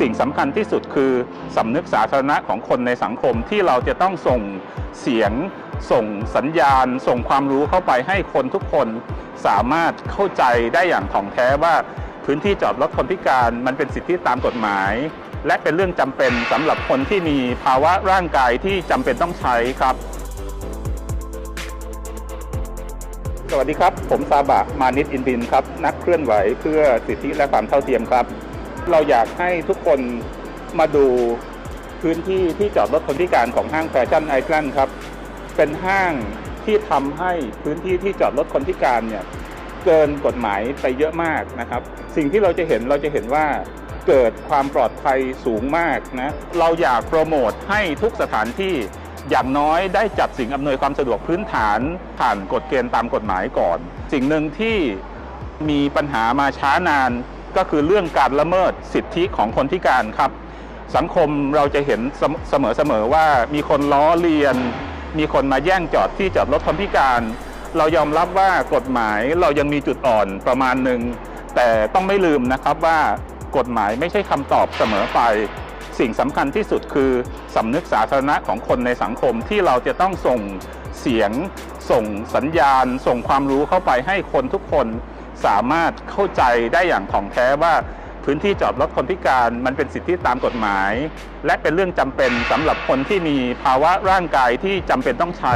สิ่งสำคัญที่สุดคือสำนึกสาธารณะของคนในสังคมที่เราจะต้องส่งเสียง ส่งสัญญาณ ส่งความรู้เข้าไปให้คนทุกคนสามารถเข้าใจได้อย่างถ่องแท้ว่าพื้นที่จอดรถคนพิการมันเป็นสิทธิตามกฎหมาย และเป็นเรื่องจำเป็นสำหรับคนที่มีภาวะร่างกายที่จำเป็นต้องใช้ครับ สวัสดีครับ ผมซาบะมานิดอินดินครับ นักเคลื่อนไหวเพื่อสิทธิและความเท่าเทียมครับ เราอยากให้ทุกคนมาดูพื้นที่ที่จอดรถคนพิการของห้างแฟชั่นไอแลนด์ครับ เป็นห้างที่ทำให้พื้นที่ที่จอดรถคนพิการเนี่ยเกินกฎหมายไปเยอะมากนะครับ สิ่งที่เราจะเห็นเราจะเห็นว่าเกิดความปลอดภัยสูงมากนะ เราอยากโปรโมทให้ทุกสถานที่อย่างน้อยได้จัดสิ่งอำนวยความสะดวกพื้นฐานผ่านกฎเกณฑ์ตามกฎหมายก่อน สิ่งหนึ่งที่มีปัญหามาช้านาน ก็คือเรื่องการละเมิดสิทธิของคนพิการครับ สังคมเราจะเห็นเสมอเสมอๆว่ามีคนล้อเลียน มีคนมาแย่งจอดที่จอดรถคนพิการ เรายอมรับว่ากฎหมายเรายังมีจุดอ่อนประมาณหนึ่งแต่ต้องไม่ลืมนะครับว่ากฎหมายไม่ใช่คำตอบเสมอไป สิ่งสำคัญที่สุดคือสำนึกสาธารณะของคนในสังคมที่เราจะต้องส่งเสียง ส่งสัญญาณ ส่งความรู้เข้าไปให้คนทุกคนสามารถเข้าใจได้อย่างถ่องแท้ว่าพื้นที่จอดรถคนพิการมันเป็นสิทธิตามกฎหมาย และเป็นเรื่องจำเป็นสำหรับคนที่มีภาวะร่างกายที่จำเป็นต้องใช้